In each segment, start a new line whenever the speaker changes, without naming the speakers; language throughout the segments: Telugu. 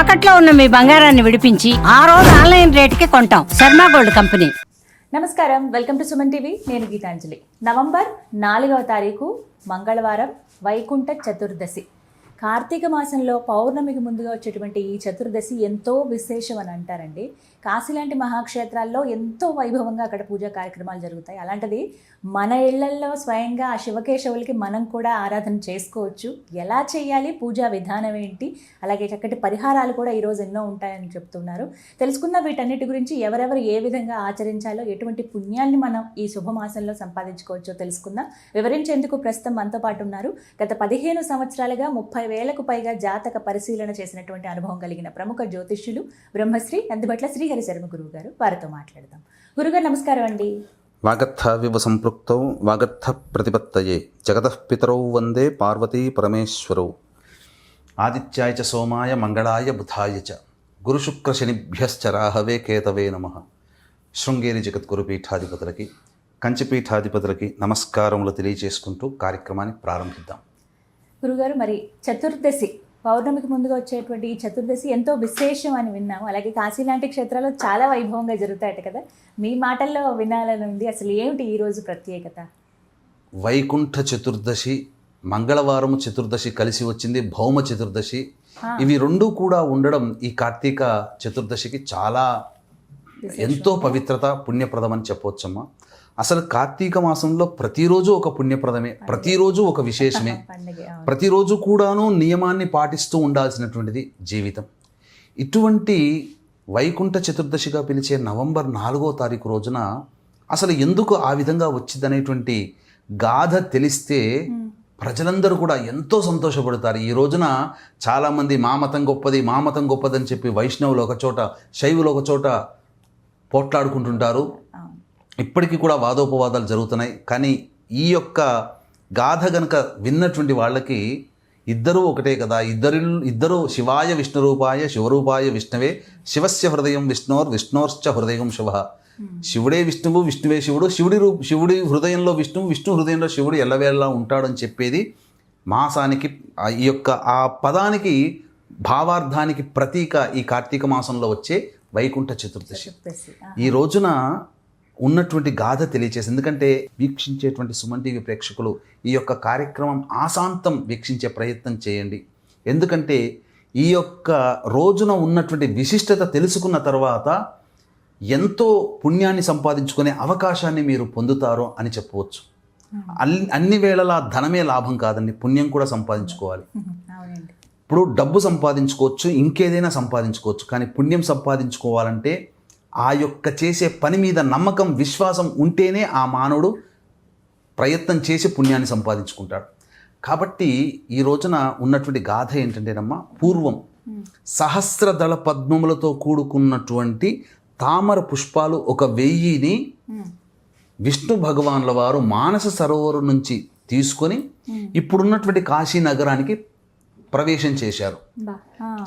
తాకట్లో ఉన్న మీ బంగారాన్ని విడిపించి ఆ రోజు ఆన్లైన్ రేటుకి కొంటాం. Sharma gold company.
నమస్కారం. Welcome to Suman TV. నేను గీతాంజలి. నవంబర్ నాలుగవ తారీఖు మంగళవారం వైకుంఠ చతుర్దశి. కార్తీక మాసంలో పౌర్ణమికి ముందుగా వచ్చేటువంటి ఈ చతుర్దశి ఎంతో విశేషం అని అంటారండి. కాశీ లాంటి మహాక్షేత్రాల్లో ఎంతో వైభవంగా అక్కడ పూజా కార్యక్రమాలు జరుగుతాయి. అలాంటిది మన ఇళ్ళల్లో స్వయంగా ఆ శివకేశవులకి మనం కూడా ఆరాధన చేసుకోవచ్చు. ఎలా చేయాలి పూజా విధానం ఏంటి అలాగే చక్కటి పరిహారాలు కూడా ఈరోజు ఎన్నో ఉంటాయని చెప్తున్నారు. తెలుసుకున్న వీటన్నిటి గురించి ఎవరెవరు ఏ విధంగా ఆచరించాలో ఎటువంటి పుణ్యాన్ని మనం ఈ శుభమాసంలో సంపాదించుకోవచ్చో తెలుసుకుందాం. వివరించేందుకు ప్రస్తుతం మనతో పాటు ఉన్నారు. గత పదిహేను సంవత్సరాలుగా ముప్పై వేలకు పైగా జాతక పరిశీలన చేసినటువంటి అనుభవం కలిగిన ప్రముఖ జ్యోతిష్యులు బ్రహ్మశ్రీ అందుబట్ల శ్రీహరి శర్మ గురువు గారు వారితో మాట్లాడదాం. గురుగారు నమస్కారం అండి.
వాగర్థావివ సంపృక్తౌ వాగర్థ ప్రతిపత్తయే జగతః పితరౌ వందే పార్వతీ పరమేశ్వరౌ. ఆదిత్యాయ చ సోమాయ మంగళాయ బుధాయ చ. గురుశుక్రశనిభ్యశ్చ రాహవే కేతవే నమ. శృంగేరి జగద్గురు పీఠాధిపతులకి కంచిపీఠాధిపతులకి నమస్కారములు తెలియజేసుకుంటూ కార్యక్రమాన్ని ప్రారంభిద్దాం.
గురుగారు మరి చతుర్దశి పౌర్ణమికి ముందుగా వచ్చేటువంటి ఈ చతుర్దశి ఎంతో విశేషం అని విన్నాము. అలాగే కాశీ లాంటి క్షేత్రాల్లో చాలా వైభవంగా జరుగుతాయట కదా. మీ మాటల్లో వినాలని ఉంది. అసలు ఏమిటి ఈ రోజు ప్రత్యేకత?
వైకుంఠ చతుర్దశి మంగళవారం చతుర్దశి కలిసి వచ్చింది. భౌమ చతుర్దశి. ఇవి రెండు కూడా ఉండడం ఈ కార్తీక చతుర్దశికి చాలా ఎంతో పవిత్రత పుణ్యప్రదం అని చెప్పవచ్చమ్మా అసలు కార్తీక మాసంలో ప్రతిరోజు ఒక పుణ్యప్రదమే ప్రతిరోజు ఒక విశేషమే. ప్రతిరోజు కూడాను నియమాన్ని పాటిస్తూ ఉండాల్సినటువంటిది జీవితం. ఇటువంటి వైకుంఠ చతుర్దశిగా పిలిచే నవంబర్ నాలుగో తారీఖు రోజున అసలు ఎందుకు ఆ విధంగా వచ్చిందనేటువంటి గాథ తెలిస్తే ప్రజలందరూ కూడా ఎంతో సంతోషపడతారు. ఈ రోజున చాలామంది మా మతం గొప్పది మా మతం గొప్పది అని చెప్పి వైష్ణవులు ఒక చోట శైవులు ఒక చోట పోట్లాడుకుంటుంటారు. ఇప్పటికీ కూడా వాదోపవాదాలు జరుగుతున్నాయి. కానీ ఈ యొక్క గాథ గనక విన్నటువంటి వాళ్ళకి ఇద్దరూ ఒకటే కదా. ఇద్దరు ఇద్దరు శివాయ విష్ణురూపాయ శివరూపాయ విష్ణవే శివస్య హృదయం విష్ణోర్ విష్ణోర్శ్చ హృదయం శివ. శివుడే విష్ణువు విష్ణువే శివుడు. శివుడి రూ శివుడి హృదయంలో విష్ణువు విష్ణు హృదయంలో శివుడు ఎల్లవేళలా ఉంటాడని చెప్పేది మాసానికి ఈ యొక్క ఆ పదానికి భావార్థానికి ప్రతీక ఈ కార్తీక మాసంలో వచ్చే వైకుంఠ చతుర్దశి. ఈ రోజున ఉన్నటువంటి గాథ తెలియచేసి ఎందుకంటే వీక్షించేటువంటి సుమన్ టీవీ ప్రేక్షకులు ఈ యొక్క కార్యక్రమం ఆశాంతం వీక్షించే ప్రయత్నం చేయండి. ఎందుకంటే ఈ యొక్క రోజున ఉన్నటువంటి విశిష్టత తెలుసుకున్న తర్వాత ఎంతో పుణ్యాన్ని సంపాదించుకునే అవకాశాన్ని మీరు పొందుతారు అని చెప్పవచ్చు. అన్ని అన్ని వేళలా ధనమే లాభం కాదండి. పుణ్యం కూడా సంపాదించుకోవాలి. ఇప్పుడు డబ్బు సంపాదించుకోవచ్చు ఇంకేదైనా సంపాదించుకోవచ్చు. కానీ పుణ్యం సంపాదించుకోవాలంటే ఆ యొక్క చేసే పని మీద నమ్మకం విశ్వాసం ఉంటేనే ఆ మానవుడు ప్రయత్నం చేసి పుణ్యాన్ని సంపాదించుకుంటాడు. కాబట్టి ఈ రోజున ఉన్నటువంటి గాథ ఏంటంటేనమ్మా పూర్వం సహస్రదళ పద్మములతో కూడుకున్నటువంటి తామర పుష్పాలు ఒక వెయ్యిని విష్ణు భగవాన్ల వారు మానస సరోవరం నుంచి తీసుకొని ఇప్పుడున్నటువంటి కాశీ నగరానికి ప్రవేశం చేశారు.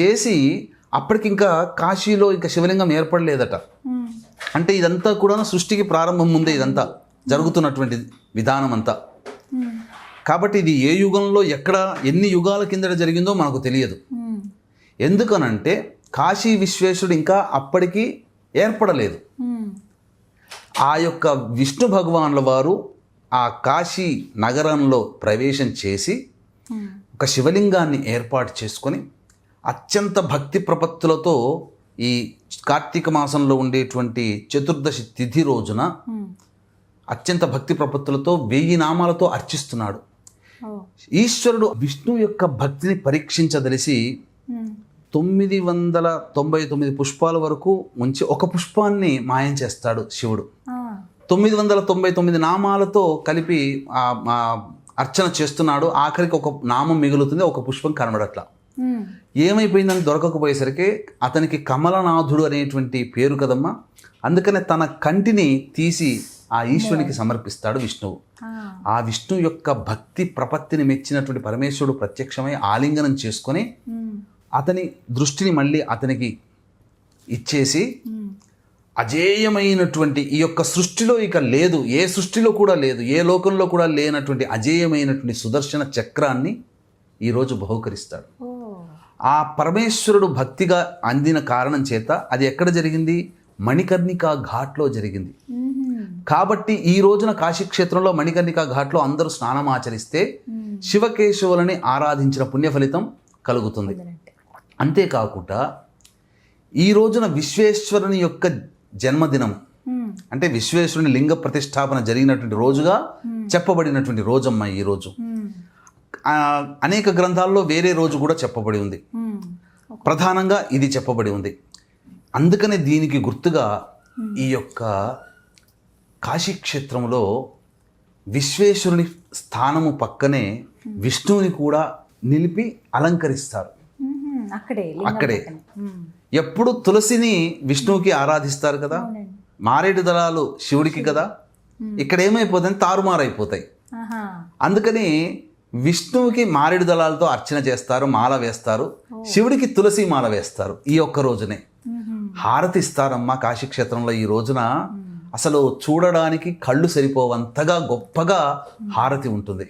చేసి అప్పటికి ఇంకా కాశీలో ఇంకా శివలింగం ఏర్పడలేదట. అంటే ఇదంతా కూడా సృష్టికి ప్రారంభం ముందే ఇదంతా జరుగుతున్నటువంటి విధానం అంతా కాబట్టి ఇది ఏ యుగంలో ఎక్కడ ఎన్ని యుగాల కిందట జరిగిందో మనకు తెలియదు. ఎందుకనంటే కాశీ విశ్వేశ్వరుడు ఇంకా అప్పటికి ఏర్పడలేదు. ఆ యొక్క విష్ణు భగవాన్ల వారు ఆ కాశీ నగరంలో ప్రవేశం చేసి ఒక శివలింగాన్ని ఏర్పాటు చేసుకొని అత్యంత భక్తి ప్రపత్తులతో ఈ కార్తీక మాసంలో ఉండేటువంటి చతుర్దశి తిథి రోజున. అత్యంత భక్తి ప్రపత్తులతో వెయ్యి నామాలతో అర్చిస్తున్నాడు. ఈశ్వరుడు విష్ణు యొక్క భక్తిని పరీక్షించదలిసి. తొమ్మిది వందల తొంభై తొమ్మిది పుష్పాల వరకు ఉంచి ఒక పుష్పాన్ని మాయం చేస్తాడు శివుడు. తొమ్మిది వందల తొంభై తొమ్మిది నామాలతో కలిపి అర్చన చేస్తున్నాడు ఆఖరికి ఒక నామం మిగులుతుంది ఒక పుష్పం కనబడట్ల. ఏమైపోయిందని దొరకకపోయేసరికి అతనికి కమలనాథుడు అనేటువంటి పేరు కదమ్మా అందుకనే తన కంటిని తీసి ఆ ఈశ్వరునికి సమర్పిస్తాడు విష్ణువు
ఆ.
విష్ణు యొక్క భక్తి ప్రపత్తిని మెచ్చినటువంటి పరమేశ్వరుడు ప్రత్యక్షమై ఆలింగనం చేసుకొని
ఉమ్.
అతని దృష్టిని మళ్ళీ అతనికి ఇచ్చేసి
ఉమ్.
అజేయమైనటువంటి ఈ యొక్క సృష్టిలో ఇక లేదు ఏ సృష్టిలో కూడా లేదు ఏ లోకంలో కూడా లేనటువంటి అజేయమైనటువంటి సుదర్శన చక్రాన్ని ఈరోజు బహుకరిస్తాడు ఆ పరమేశ్వరుడు భక్తిగా అందిన కారణం చేత అది ఎక్కడ జరిగింది? మణికర్ణిక ఘాట్లో జరిగింది. కాబట్టి ఈ రోజున కాశీక్షేత్రంలో మణికర్ణిక ఘాట్లో అందరూ స్నానం ఆచరిస్తే శివకేశవులని ఆరాధించిన పుణ్య ఫలితం కలుగుతుంది. అంతేకాకుండా ఈ రోజున విశ్వేశ్వరుని యొక్క జన్మదినం అంటే విశ్వేశ్వరుని లింగ ప్రతిష్టాపన జరిగినటువంటి రోజుగా చెప్పబడినటువంటి రోజమ్మ ఈ రోజు. ఆ, అనేక గ్రంథాల్లో వేరే రోజు కూడా చెప్పబడి ఉంది. ప్రధానంగా ఇది చెప్పబడి ఉంది. అందుకనే దీనికి గుర్తుగా ఈ యొక్క కాశీక్షేత్రంలో విశ్వేశ్వరుని స్థానము పక్కనే విష్ణువుని కూడా నిలిపి అలంకరిస్తారు.
అక్కడే
అక్కడే. ఎప్పుడు తులసిని విష్ణువుకి ఆరాధిస్తారు కదా. మారేడు దళాలు శివుడికి కదా? ఇక్కడ ఏమైపోతుంది తారుమారైపోతాయి. అందుకని విష్ణువుకి మారేడు దళాలతో అర్చన చేస్తారు మాల వేస్తారు. శివుడికి తులసి మాల వేస్తారు ఈ ఒక్క రోజునే. హారతి ఇస్తారమ్మా కాశీక్షేత్రంలో ఈ రోజున. అసలు చూడడానికి కళ్ళు సరిపోవంతగా గొప్పగా హారతి ఉంటుంది.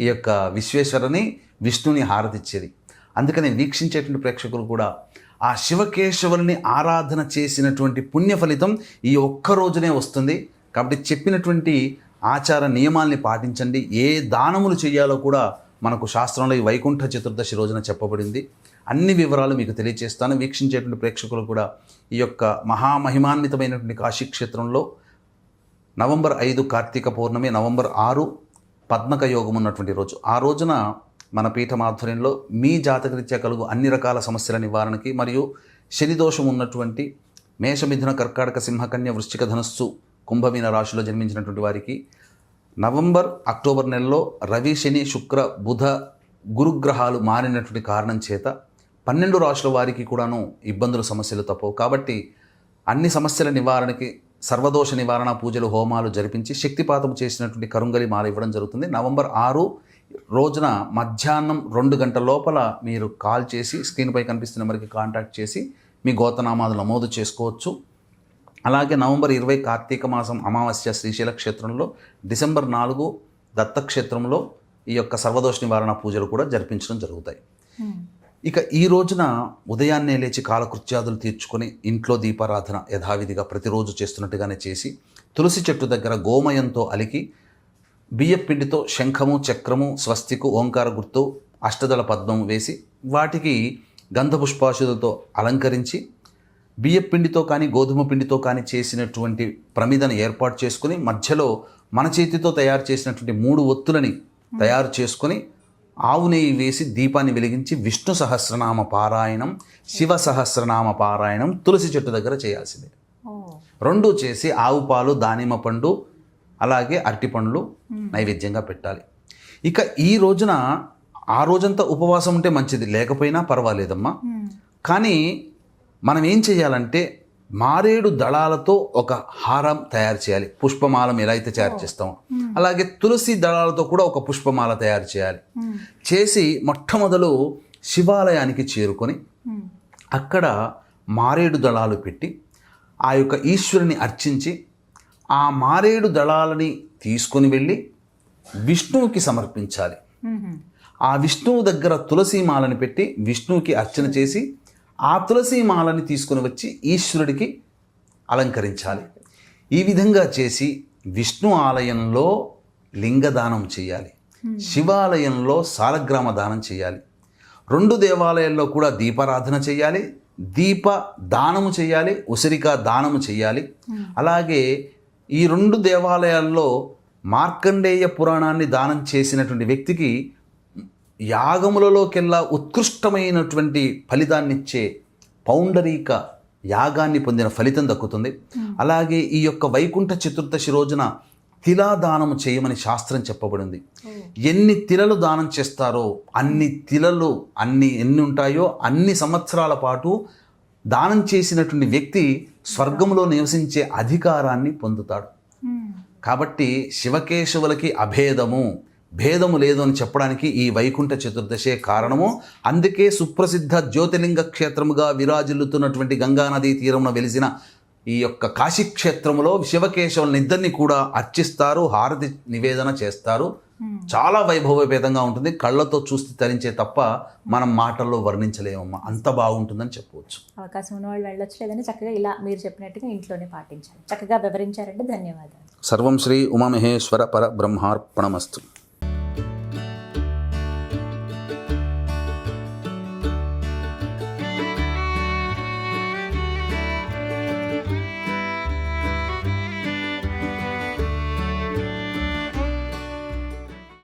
ఈ యొక్క విశ్వేశ్వరుని విష్ణుని హారతి ఇచ్చేది అందుకని వీక్షించేటువంటి ప్రేక్షకులు కూడా ఆ శివకేశవుల్ని ఆరాధన చేసినటువంటి పుణ్య ఫలితం ఈ ఒక్క రోజునే వస్తుంది. కాబట్టి చెప్పినటువంటి ఆచార నియమాల్ని పాటించండి. ఏ దానములు చేయాలో కూడా మనకు శాస్త్రంలో ఈ వైకుంఠ చతుర్దశి రోజున చెప్పబడింది. అన్ని వివరాలు మీకు తెలియజేస్తాను వీక్షించేటువంటి ప్రేక్షకులు కూడా ఈ యొక్క మహామహిమాన్వితమైనటువంటి కాశీక్షేత్రంలో నవంబర్ ఐదు కార్తీక పౌర్ణమి నవంబర్ ఆరు పద్మక యోగం ఉన్నటువంటి రోజు. ఆ రోజున మన పీఠం ఆధ్వర్యంలో మీ జాతకరీత్యా కలుగు అన్ని రకాల సమస్యల నివారణకి మరియు శనిదోషం ఉన్నటువంటి మేషమిథున కర్కాటక సింహకన్య వృశ్చిక ధనస్సు కుంభమీన రాశిలో జన్మించినటువంటి వారికి నవంబర్ అక్టోబర్ నెలలో రవి శని శుక్ర బుధ గురుగ్రహాలు మారినటువంటి కారణం చేత పన్నెండు రాశుల వారికి కూడాను ఇబ్బందులు సమస్యలు తప్పవు. కాబట్టి అన్ని సమస్యల నివారణకి సర్వదోష నివారణ పూజలు హోమాలు జరిపించి శక్తిపాతం చేసినటువంటి కరుంగలి మాల ఇవ్వడం జరుగుతుంది. నవంబర్ ఆరు రోజున మధ్యాహ్నం రెండు గంటల లోపల మీరు కాల్ చేసి స్క్రీన్పై కనిపిస్తున్న నెంబర్కి కాంటాక్ట్ చేసి మీ గోతనామాలు నమోదు చేసుకోవచ్చు. అలాగే నవంబర్ ఇరవై కార్తీక మాసం అమావాస్య శ్రీశైల క్షేత్రంలో డిసెంబర్ నాలుగు దత్తక్షేత్రంలో ఈ యొక్క సర్వదోష నివారణ పూజలు కూడా జరిపించడం జరుగుతాయి. ఇక ఈ రోజున ఉదయాన్నే లేచి కాలకృత్యాదులు తీర్చుకొని ఇంట్లో దీపారాధన యథావిధిగా ప్రతిరోజు చేస్తున్నట్టుగానే చేసి తులసి చెట్టు దగ్గర గోమయంతో అలికి బియ్యం పిండితో శంఖము చక్రము స్వస్తికు ఓంకార గుర్తు అష్టదళ పద్మం వేసి వాటికి గంధ పుష్పాషులతో అలంకరించి బియ్యం పిండితో కానీ గోధుమ పిండితో కానీ చేసినటువంటి ప్రమిదను ఏర్పాటు చేసుకుని మధ్యలో మన చేతితో తయారు చేసినటువంటి మూడు ఒత్తులని తయారు చేసుకొని ఆవు నెయ్యి వేసి దీపాన్ని వెలిగించి విష్ణు సహస్రనామ పారాయణం శివ సహస్రనామ పారాయణం తులసి చెట్టు దగ్గర చేయాల్సిందే. రెండు చేసి ఆవు పాలు దానిమ్మ పండు అలాగే అరటి పండ్లు నైవేద్యంగా పెట్టాలి. ఇక ఈ రోజున ఆ రోజంతా ఉపవాసం ఉంటే మంచిది లేకపోయినా పర్వాలేదమ్మా.
మ్మ్.
కానీ మనం ఏం చేయాలంటే మారేడు దళాలతో ఒక హారం తయారు చేయాలి పుష్పమాలం ఎలా అయితే తయారు చేస్తామో అలాగే తులసి దళాలతో కూడా ఒక పుష్పమాల తయారు చేయాలి. చేసి మొట్టమొదలు శివాలయానికి చేరుకొని. అక్కడ మారేడు దళాలు పెట్టి ఆ యొక్క ఈశ్వరుని అర్చించి ఆ మారేడు దళాలని తీసుకొని వెళ్ళి విష్ణువుకి సమర్పించాలి. ఆ విష్ణువు దగ్గర తులసి మాలని పెట్టి విష్ణువుకి అర్చన చేసి ఆ తులసి మాలని తీసుకొని వచ్చి ఈశ్వరుడికి అలంకరించాలి. ఈ విధంగా చేసి విష్ణు ఆలయంలో లింగదానం చేయాలి. శివాలయంలో సాలగ్రామ దానం చేయాలి. రెండు దేవాలయాల్లో కూడా దీపారాధన చేయాలి. దీప దానము చేయాలి. ఉసిరిక దానము చేయాలి. అలాగే ఈ రెండు దేవాలయాల్లో మార్కండేయ పురాణాన్ని దానం చేసినటువంటి వ్యక్తికి యాగములలోకెల్లా ఉత్కృష్టమైనటువంటి ఫలితాన్నిచ్చే పౌండరీక యాగాన్ని పొందిన ఫలితం దక్కుతుంది. అలాగే ఈ యొక్క వైకుంఠ చతుర్దశి రోజున తిలా దానము చేయమని శాస్త్రం చెప్పబడింది. ఎన్ని తిలలు దానం చేస్తారో అన్ని తిలలు అన్ని ఎన్ని ఉంటాయో అన్ని సంవత్సరాల పాటు దానం చేసినటువంటి వ్యక్తి స్వర్గంలో నివసించే అధికారాన్ని పొందుతాడు. కాబట్టి శివకేశవులకి అభేదము భేదము లేదు అని చెప్పడానికి ఈ వైకుంఠ చతుర్దశే కారణము. అందుకే సుప్రసిద్ధ జ్యోతిలింగ క్షేత్రముగా విరాజిల్లుతున్నటువంటి గంగానదీ తీరమున వెలిసిన ఈ యొక్క కాశీ క్షేత్రములో శివకేశవులని ఇద్దరిని కూడా అర్చిస్తారు హారతి నివేదన చేస్తారు. చాలా వైభవపేతంగా ఉంటుంది. కళ్ళతో చూస్తే తరించే తప్ప మనం మాటల్లో వర్ణించలేమమ్మా. అంత బాగుంటుందని చెప్పవచ్చు.
అవకాశం ఉన్న వాళ్ళు వెళ్ళొచ్చు లేదని చక్కగా ఇలా మీరు చెప్పినట్టుగా ఇంట్లోనే పాటించాలి. చక్కగా వివరించారంటే ధన్యవాదాలు.
సర్వం శ్రీ ఉమామహేశ్వర పర బ్రహ్మార్పణమస్తు.